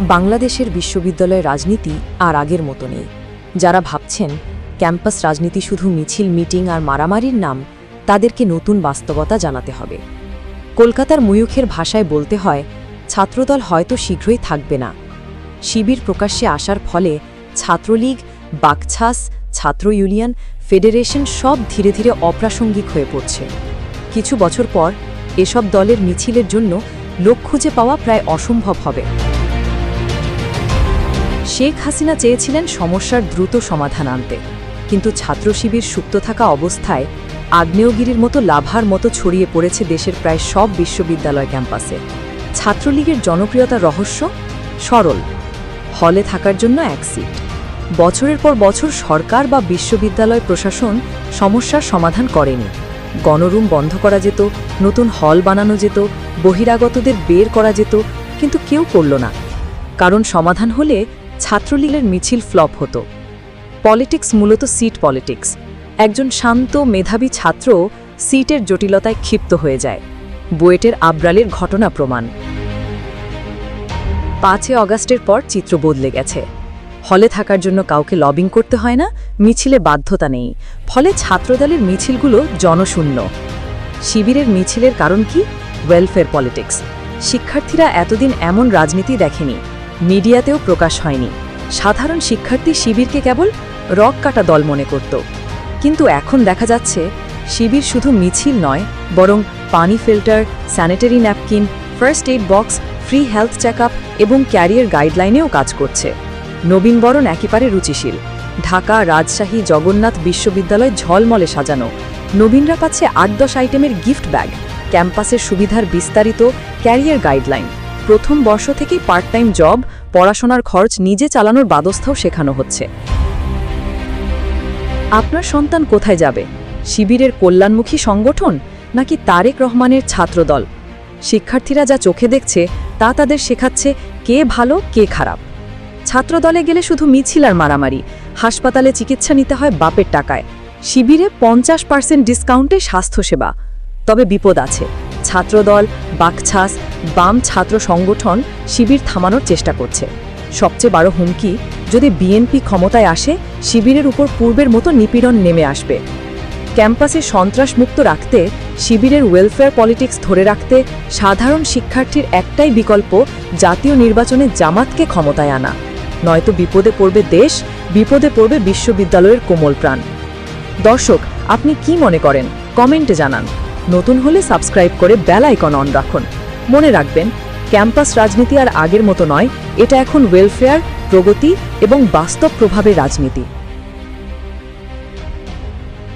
বাংলাদেশের বিশ্ববিদ্যালয় রাজনীতি আর আগের মতো নেই। যারা ভাবছেন ক্যাম্পাস রাজনীতি শুধু মিছিল, মিটিং আর মারামারির নাম, তাদেরকে নতুন বাস্তবতা জানাতে হবে। কলকাতার ময়ূখের ভাষায় বলতে হয়, ছাত্রদল হয়তো শীঘ্রই থাকবে না। শিবির প্রকাশ্যে আসার ফলে ছাত্রলীগ বাকছাস ছাত্র ইউনিয়ন, ফেডারেশন সব ধীরে ধীরে অপ্রাসঙ্গিক হয়ে পড়ছে। কিছু বছর পর এসব দলের মিছিলের জন্য লোক খুঁজে পাওয়া প্রায় অসম্ভব হবে। শেখ হাসিনা চেয়েছিলেন সমস্যার দ্রুত সমাধান আনতে। কিন্তু ছাত্র শিবির সুপ্ত থাকা অবস্থায় আগ্নেয়গিরির মতো লাভার মতো ছড়িয়ে পড়েছে দেশের প্রায় সব বিশ্ববিদ্যালয় ক্যাম্পাসে। ছাত্রলীগের জনপ্রিয়তা রহস্য? সরল। হলে থাকার জন্য এক সিট বছরের পর বছর সরকার বা বিশ্ববিদ্যালয় প্রশাসন সমস্যার সমাধান করেনি। গণরুম বন্ধ করা যেত, নতুন হল বানানো যেত, বহিরাগতদের বের করা যেত, কিন্তু কেউ করল না। কারণ সমাধান হলে ছাত্রলীগের মিছিল ফ্লপ হতো। পলিটিক্স মূলত সিট পলিটিক্স। একজন শান্ত মেধাবী ছাত্র সিটের জটিলতায় ক্ষিপ্ত হয়ে যায়। বুয়েটের আব্রালের ঘটনা প্রমাণ। পাঁচে অগাস্টের পর চিত্র বদলে গেছে। হলে থাকার জন্য কাউকে লবিং করতে হয় না, মিছিলে বাধ্যতা নেই। ফলে ছাত্রদলের মিছিলগুলো জনশূন্য। শিবিরের মিছিলের কারণ কি? Welfare politics. শিক্ষার্থীরা এতদিন এমন রাজনীতি দেখেনি। মিডিয়াতেও প্রকাশ হয়নি। সাধারণ শিক্ষার্থী শিবিরকে কেবল রক কাটা দল মনে করত। কিন্তু এখন দেখা যাচ্ছে, শিবির শুধু মিছিল নয়, বরং পানি filter, sanitary napkin, first aid box, free health check এবং ক্যারিয়ার গাইডলাইনেও কাজ করছে। নবীনবরণ একেবারে রুচিশীল। ঢাকা, রাজশাহী, জগন্নাথ বিশ্ববিদ্যালয় ঝলমলে সাজানো। নবীনরা পাচ্ছে আট দশ আইটেমের গিফট ব্যাগ, ক্যাম্পাসের সুবিধার বিস্তারিত ক্যারিয়ার গাইডলাইন। প্রথম বর্ষ থেকেই পার্ট টাইম জব পড়াশোনার খরচ নিজে চালানোর বাদস্থাও শেখানো হচ্ছে। আপনার সন্তান কোথায় যাবে? শিবিরের কল্যাণমুখী সংগঠন নাকি তারেক রহমানের ছাত্রদল? শিক্ষার্থীরা যা চোখে দেখছে, তা তাদের শেখাচ্ছে কে ভালো, কে খারাপ। ছাত্রদলে গেলে শুধু মিছিল আর মারামারি, হাসপাতালে চিকিৎসা নিতে হয় বাপের টাকায়। শিবিরে পঞ্চাশ পার্সেন্ট ডিসকাউন্টে স্বাস্থ্যসেবা। তবে বিপদ আছে। ছাত্রদল বাকছাস বাম ছাত্র সংগঠন শিবির থামানোর চেষ্টা করছে। সবচেয়ে বড় হুমকি, যদি বিএনপি ক্ষমতায় আসে, শিবিরের উপর পূর্বের মতো নিপীড়ন নেমে আসবে। ক্যাম্পাসে সন্ত্রাসমুক্ত রাখতে, শিবিরের ওয়েলফেয়ার পলিটিক্স ধরে রাখতে সাধারণ শিক্ষার্থীর একটাই বিকল্প, জাতীয় নির্বাচনে জামাতকে ক্ষমতায় আনা। নয়তো বিপদে পড়বে দেশ, বিপদে পড়বে বিশ্ববিদ্যালয়ের কোমল প্রাণ। দর্শক, আপনি কি মনে করেন? কমেন্টে জানান। নতুন হলে সাবস্ক্রাইব করে বেল আইকন অন রাখুন। মনে রাখবেন, ক্যাম্পাস রাজনীতি আর আগের মতো নয়, এটা এখন ওয়েলফেয়ার প্রগতি এবং বাস্তব প্রভাবের রাজনীতি।